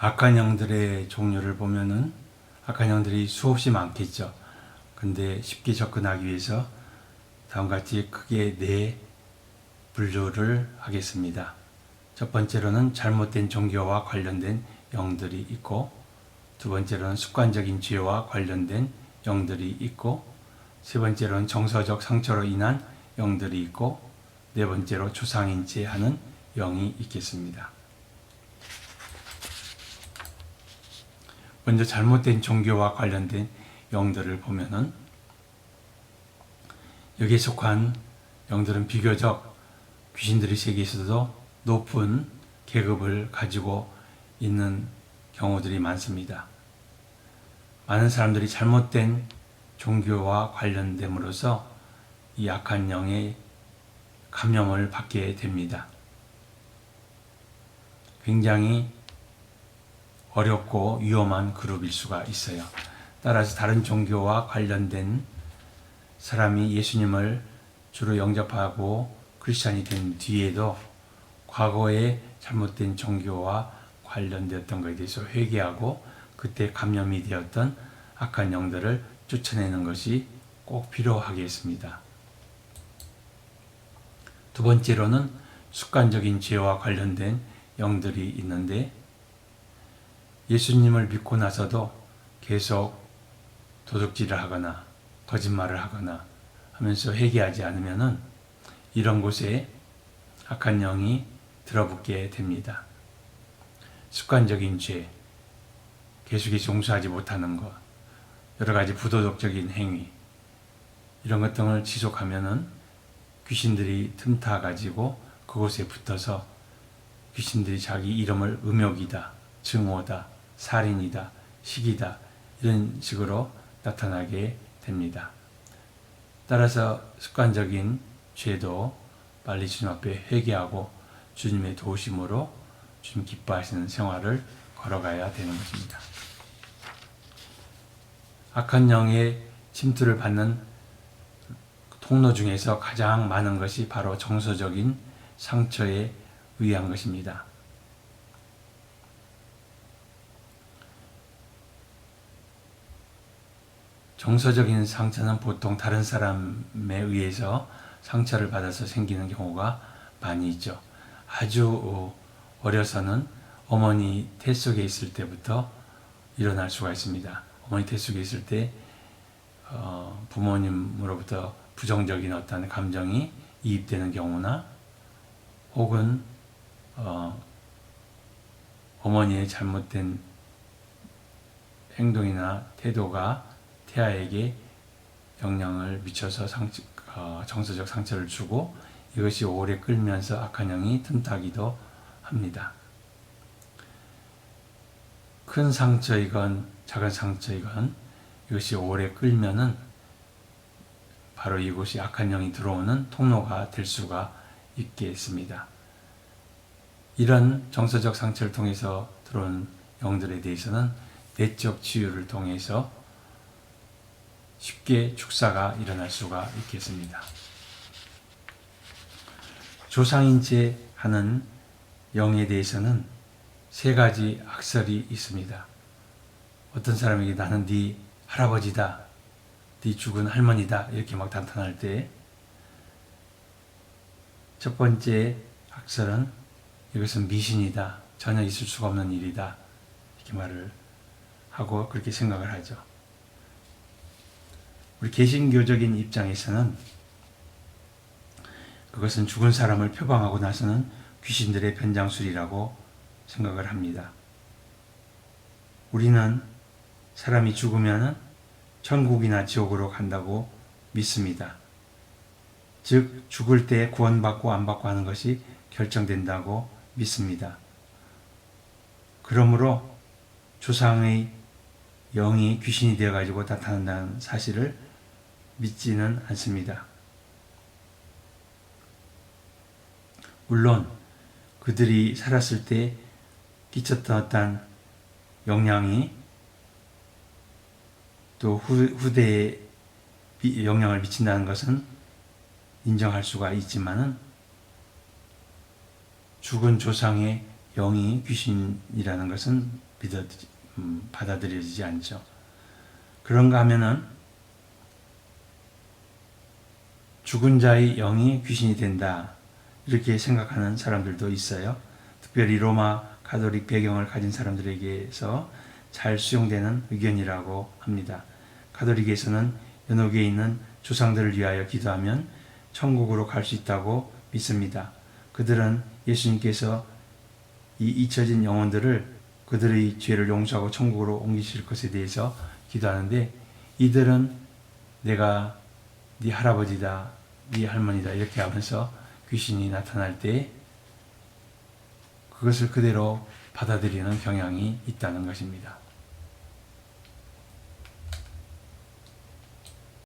악한 영들의 종류를 보면은 악한 영들이 수없이 많겠죠. 근데 쉽게 접근하기 위해서 다음과 같이 크게 네 분류를 하겠습니다. 첫 번째로는 잘못된 종교와 관련된 영들이 있고, 두 번째로는 습관적인 죄와 관련된 영들이 있고, 세 번째로는 정서적 상처로 인한 영들이 있고, 네 번째로 조상인체하는 영이 있겠습니다. 먼저 잘못된 종교와 관련된 영들을 보면은 여기에 속한 영들은 비교적 귀신들의 세계에서도 높은 계급을 가지고 있는 경우들이 많습니다. 많은 사람들이 잘못된 종교와 관련됨으로써 이 악한 영의 감염을 받게 됩니다. 굉장히 어렵고 위험한 그룹일 수가 있어요. 따라서 다른 종교와 관련된 사람이 예수님을 주로 영접하고 크리스찬이 된 뒤에도 과거에 잘못된 종교와 관련되었던 것에 대해서 회개하고 그때 감염이 되었던 악한 영들을 쫓아내는 것이 꼭 필요하겠습니다. 두 번째로는 습관적인 죄와 관련된 영들이 있는데 예수님을 믿고 나서도 계속 도둑질을 하거나 거짓말을 하거나 하면서 회개하지 않으면은 이런 곳에 악한 영이 들어붙게 됩니다. 습관적인 죄, 계속히 종수하지 못하는 것, 여러 가지 부도덕적인 행위, 이런 것 등을 지속하면은 귀신들이 틈타 가지고 그곳에 붙어서 귀신들이 자기 이름을 음욕이다, 증오다, 살인이다, 시기다 이런 식으로 나타나게 됩니다. 따라서 습관적인 죄도 빨리 주님 앞에 회개하고 주님의 도우심으로 주님 기뻐하시는 생활을 걸어가야 되는 것입니다. 악한 영의 침투를 받는 통로 중에서 가장 많은 것이 바로 정서적인 상처에 의한 것입니다. 정서적인 상처는 보통 다른 사람에 의해서 상처를 받아서 생기는 경우가 많이 있죠. 아주 어려서는 어머니 태 속에 있을 때부터 일어날 수가 있습니다. 어머니 태 속에 있을 때 어, 부모님으로부터 부정적인 어떤 감정이 이입되는 경우나 혹은 어, 어머니의 잘못된 행동이나 태도가 태아에게 영향을 미쳐서 상, 어, 정서적 상처를 주고 이것이 오래 끌면서 악한 영이 틈타기도 합니다. 큰 상처이건 작은 상처이건 이것이 오래 끌면은 바로 이곳이 악한 영이 들어오는 통로가 될 수가 있겠습니다. 이런 정서적 상처를 통해서 들어온 영들에 대해서는 내적 치유를 통해서 쉽게 축사가 일어날 수가 있겠습니다. 조상인체 하는 영에 대해서는 세 가지 학설이 있습니다. 어떤 사람에게 나는 네 할아버지다, 네 죽은 할머니다 이렇게 막 나타날 때첫 번째 학설은 이것은 미신이다, 전혀 있을 수가 없는 일이다 이렇게 말을 하고 그렇게 생각을 하죠. 우리 개신교적인 입장에서는 그것은 죽은 사람을 표방하고 나서는 귀신들의 변장술이라고 생각을 합니다. 우리는 사람이 죽으면 천국이나 지옥으로 간다고 믿습니다. 즉, 죽을 때 구원받고 안 받고 하는 것이 결정된다고 믿습니다. 그러므로 조상의 영이 귀신이 되어가지고 나타난다는 사실을 믿지는 않습니다. 물론 그들이 살았을 때 끼쳤던 영향이 또 후, 후대에 영향을 미친다는 것은 인정할 수가 있지만은 죽은 조상의 영이 귀신이라는 것은 믿어 음, 받아들여지지 않죠. 그런가 하면은 죽은 자의 영이 귀신이 된다 이렇게 생각하는 사람들도 있어요. 특별히 로마 가톨릭 배경을 가진 사람들에게서 잘 수용되는 의견이라고 합니다. 가톨릭에서는 연옥에 있는 조상들을 위하여 기도하면 천국으로 갈 수 있다고 믿습니다. 그들은 예수님께서 이 잊혀진 영혼들을 그들의 죄를 용서하고 천국으로 옮기실 것에 대해서 기도하는데 이들은 내가 네 할아버지다, 네 할머니다 이렇게 하면서 귀신이 나타날 때 그것을 그대로 받아들이는 경향이 있다는 것입니다.